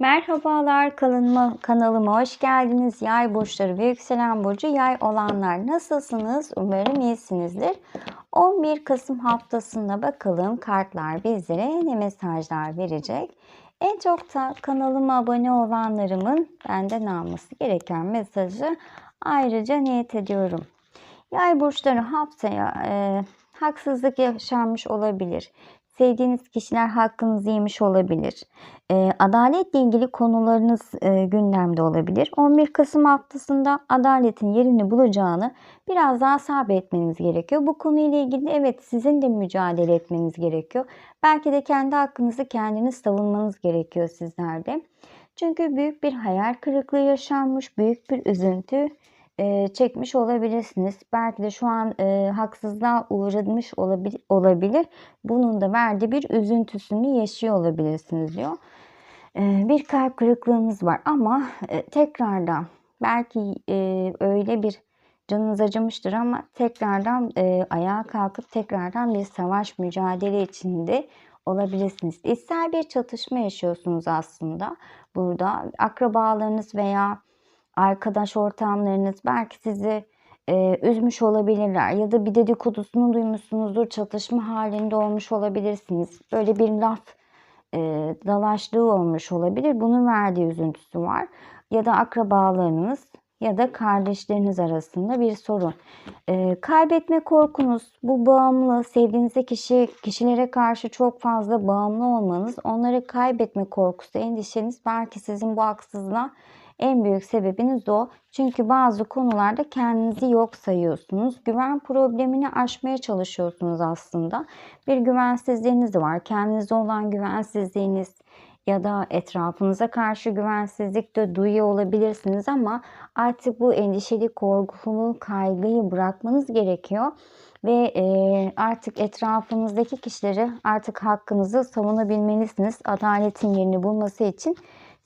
Merhabalar kanalıma, kanalıma hoş geldiniz. Yay burçları ve yükselen burcu yay olanlar nasılsınız? Umarım iyisinizdir. 11 Kasım haftasında bakalım kartlar bizlere ne mesajlar verecek. En çok da kanalıma abone olanlarımın benden alması gereken mesajı ayrıca niyet ediyorum. Yay burçları haftaya e, haksızlık yaşanmış olabilir. Sevdiğiniz kişiler hakkınızı yemiş olabilir. E, adaletle ilgili konularınız e, gündemde olabilir. 11 Kasım haftasında adaletin yerini bulacağını biraz daha sabretmeniz gerekiyor. Bu konuyla ilgili evet sizin de mücadele etmeniz gerekiyor. Belki de kendi hakkınızı kendiniz savunmanız gerekiyor sizlerde. Çünkü büyük bir hayal kırıklığı yaşanmış, büyük bir üzüntü e, çekmiş olabilirsiniz. Belki de şu an e, haksızlığa uğramış olabilir, olabilir. Bunun da verdiği bir üzüntüsünü yaşıyor olabilirsiniz diyor. E, bir kalp kırıklığınız var ama e, tekrardan belki e, öyle bir canınız acımıştır ama tekrardan e, ayağa kalkıp tekrardan bir savaş mücadele içinde olabilirsiniz. İster bir çatışma yaşıyorsunuz aslında burada. Akrabalarınız veya arkadaş ortamlarınız belki sizi e, üzmüş olabilirler ya da bir dedikodusunu duymuşsunuzdur çatışma halinde olmuş olabilirsiniz. Böyle bir laf e, dalaşlığı olmuş olabilir. Bunun verdiği üzüntüsü var. Ya da akrabalarınız ya da kardeşleriniz arasında bir sorun. E, kaybetme korkunuz, bu bağımlı, sevdiğiniz kişi, kişilere karşı çok fazla bağımlı olmanız, onları kaybetme korkusu, endişeniz belki sizin bu haksızlığa en büyük sebebiniz o. Çünkü bazı konularda kendinizi yok sayıyorsunuz. Güven problemini aşmaya çalışıyorsunuz aslında. Bir güvensizliğiniz var. Kendinize olan güvensizliğiniz ya da etrafınıza karşı güvensizlik de duyuyor olabilirsiniz ama artık bu endişeli, korkulu, kaygıyı bırakmanız gerekiyor ve e, artık etrafınızdaki kişileri artık hakkınızı savunabilmelisiniz. Adaletin yerini bulması için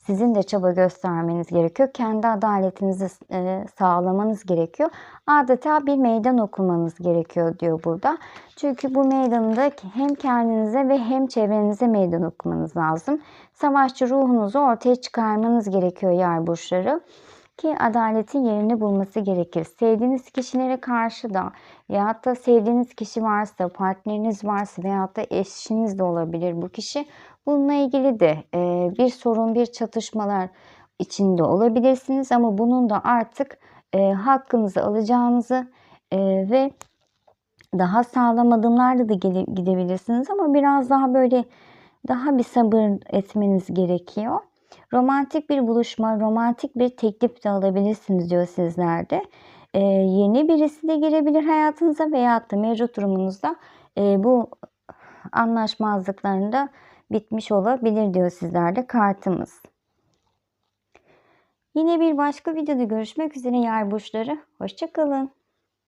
sizin de çaba göstermeniz gerekiyor. Kendi adaletinizi e, sağlamanız gerekiyor. Adeta bir meydan okumanız gerekiyor diyor burada. Çünkü bu meydanda hem kendinize ve hem çevrenize meydan okumanız lazım. Savaşçı ruhunuzu ortaya çıkarmanız gerekiyor yer burçları ki adaletin yerini bulması gerekir. Sevdiğiniz kişilere karşı da veyahut da sevdiğiniz kişi varsa, partneriniz varsa veyahut da eşiniz de olabilir bu kişi. Bununla ilgili de e, bir sorun, bir çatışmalar içinde olabilirsiniz ama bunun da artık e, hakkınızı alacağınızı e, ve daha sağlam adımlarla da gidebilirsiniz ama biraz daha böyle daha bir sabır etmeniz gerekiyor. Romantik bir buluşma, romantik bir teklif de alabilirsiniz diyor sizlerde. Ee, yeni birisi de girebilir hayatınıza veya da mevcut durumunuzda e, bu anlaşmazlıklarında bitmiş olabilir diyor sizlerde kartımız. Yine bir başka videoda görüşmek üzere yer burçları. Hoşçakalın.